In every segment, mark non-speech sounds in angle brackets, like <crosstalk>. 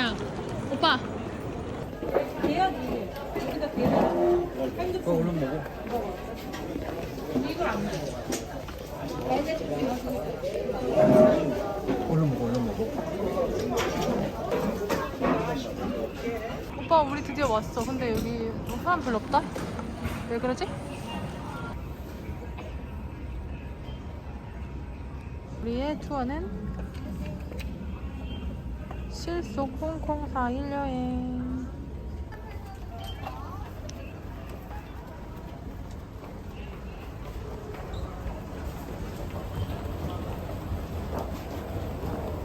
야, 오빠. 그거 얼른 먹어. 얼른 먹어, 얼른 먹어. 오빠, 우리 드디어 왔어. 근데 여기 사람 별로 없다? 왜 그러지? 우리의 투어는 실속 홍콩 4일 여행.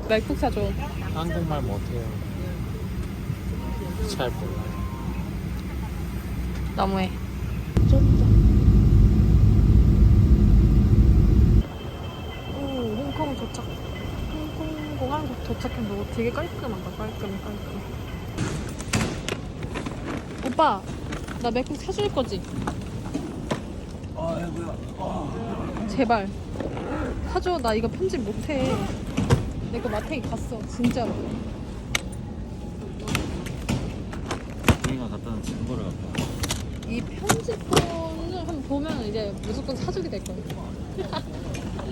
말국 사줘. 한국말 못해요. 잘 몰라요. 너무해. 오, 홍콩 도착. 공항 도착했는데 되게 깔끔하다. 깔끔해, 깔끔해. 오빠, 나 맥국 사줄 거지? 아이고야. 아. 제발. 사줘. 나 이거 편집 못해. 내 거 마탱이 갔어. 진짜로. 우리가 갖다 놓은 증거를 갖다. 이 편집본을 한번 보면 이제 무조건 사주게 될 거야.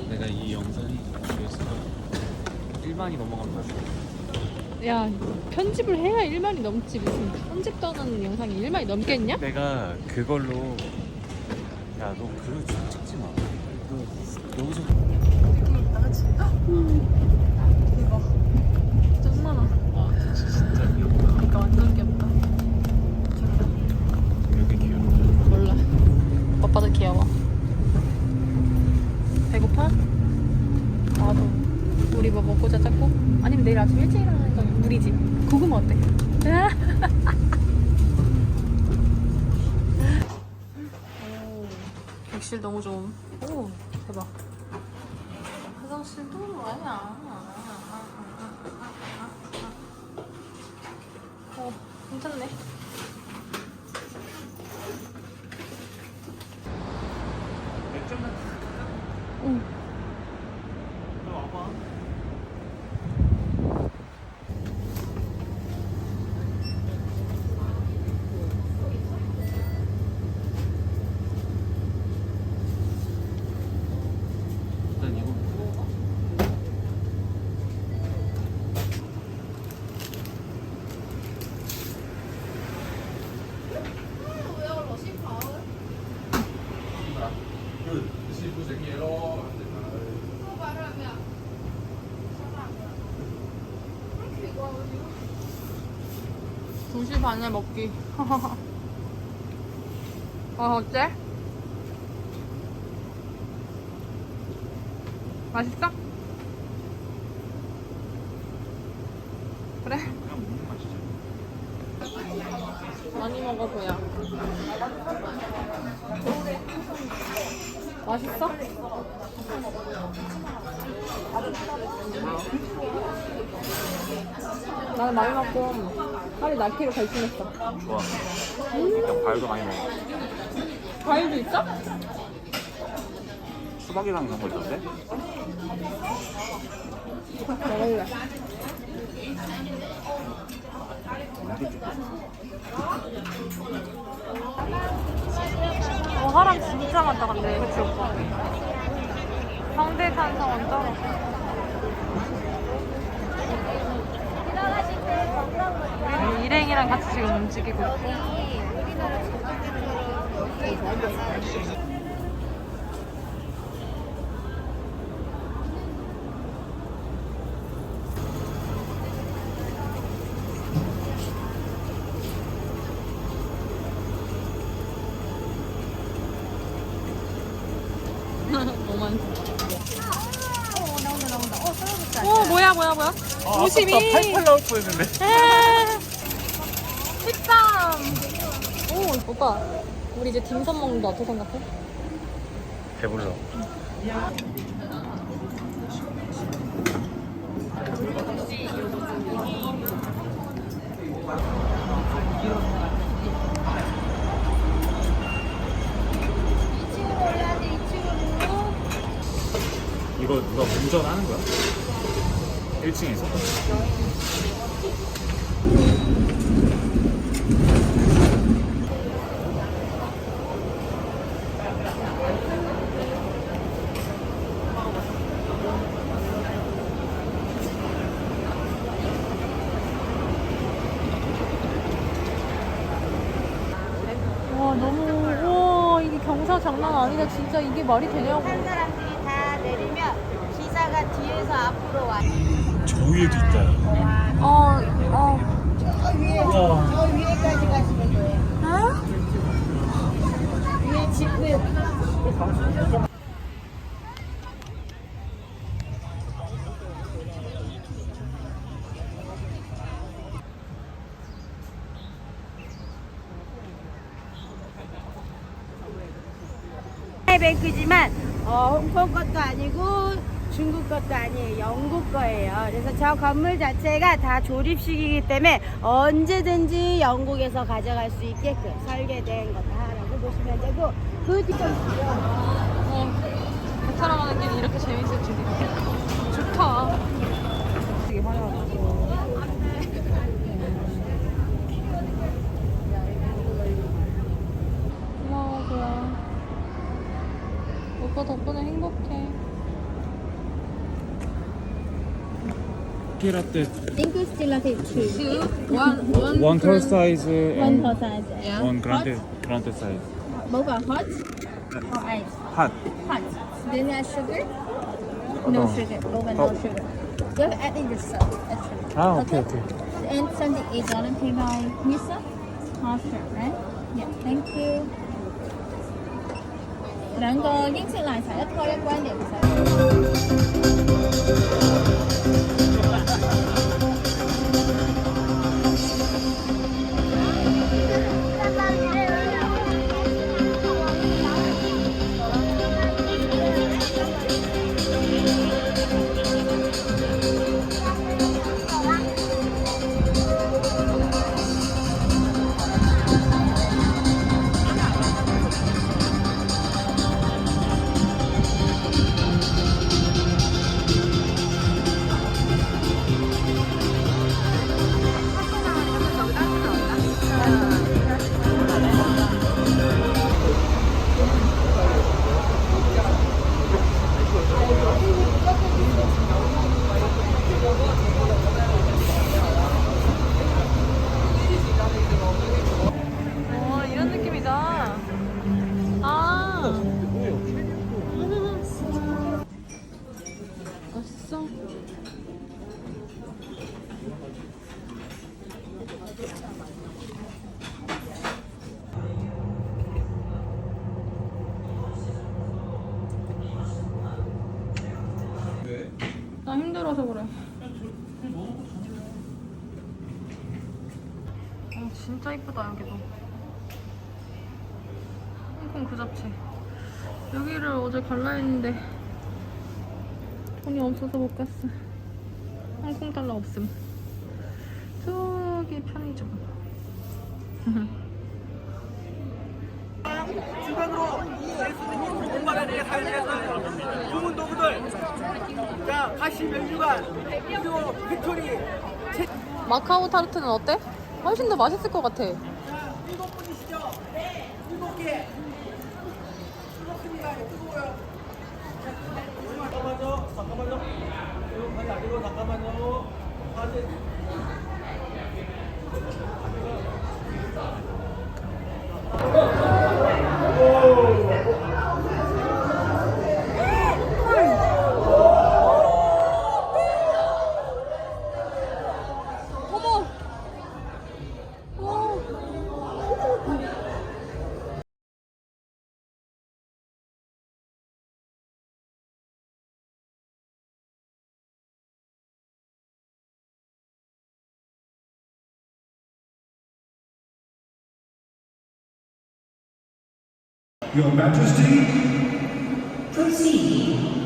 내가 이 영상이 1만이 넘어가면 다시. 야 편집을 해야 1만이 넘지 무슨 편집도 안 하는 영상이 1만이 넘겠냐? 내가 그걸로 야 너 그거 좀 찍지 마. 너 여기서 대박 짱 많아 아 진짜 귀엽다. 그러니까 완전 귀엽다 이렇게 귀여워. 몰라 오빠도 귀여워 배고파? 나도 우리 뭐 먹고 자자고? 아니면 내일 아침 일찍 일어나니까 우리 집. 고구마 어때? 오, 객실 너무 좋음. 오 대박. 화장실도 뭐야. 어 괜찮네 2시 반에 먹기. <laughs> 어, 어때? 맛있어? 그래? 많이 먹어보야. 맛있어? 나는 많이 먹고 살이 날키로 결심했어. 좋아. 일단 과일도 많이 먹어. 과일도 있어? 수박이랑 이런 거 있던데? 먹을래. 이게 좀 어, 사람 진짜 많다 근데 그치 오빠? 성대탄성 완전 우리 일행이랑 같이 지금 움직이고 있고 많이 어 나온다 나온다 어 뭐야 뭐야 뭐야 아, 52. 아깝다. 88 나올 뻔했는데. 13. 오, 오빠. 우리 이제 딤섬 먹는다. 어떻게 생각해? 배불러. 이거 누가 운전하는 거야? 1층에서? 아니다. 진짜 이게 말이 되냐고. 한 사람들이 다 내리면 기사가 뒤에서 앞으로 와. 저 위에도 있다. 어, 어. 저 위에 우와. 저 위에까지 가시는 거예요. 어? 위에 집들. 뱅크지만 어, 홍콩 것도 아니고 중국 것도 아니에요. 영국 거예요. 그래서 저 건물 자체가 다 조립식이기 때문에 언제든지 영국에서 가져갈 수 있게끔 설계된 거다라고 보시면 되고 그 뒤쪽 어. 베트남 하는 길이 이렇게 재밌을 줄이야. 좋다. 되게 화려하다. 고 오빠 덕분에 행복해. 라떼 Think it's still like two. Two, one, one. one third size One and per size. Yeah. one grande grande size. Both are hot or ice? Hot. Hot. Do you have sugar? Oh, No no. sugar. Over Oh. no sugar. Just adding the salt. Actually. 아 오케이 오케이. And something is on pay by Misa? After, right? Yeah, thank you. 兩個英式奶茶，一個一關嘅其實。 힘들어서 그래. 어, 진짜 이쁘다 여기도. 홍콩 그 자체. 여기를 어제 갈라 했는데 돈이 없어서 못 갔어. 홍콩 달러 없음. 저기 편의점. 주문 도구들 자 가시 면류관 그리고 팩토리 마카오 타르트는 어때? 훨씬 더 맛있을 것 같아. 일곱 분이시죠? 네 일곱 개 뜨겁습니다 뜨거워요 잠깐만요 잠깐만요 잠깐만요 Your Majesty, proceed.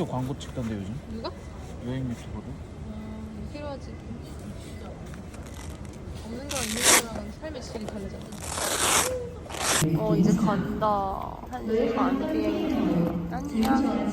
풀리오 광고 찍던데 요즘 누가? 여행 유튜버들 음, 필요하지. 없는 거랑 있는 거랑은 삶의 질이 다르잖아. 어 이제 간다. 한 시간 비행기. 안녕.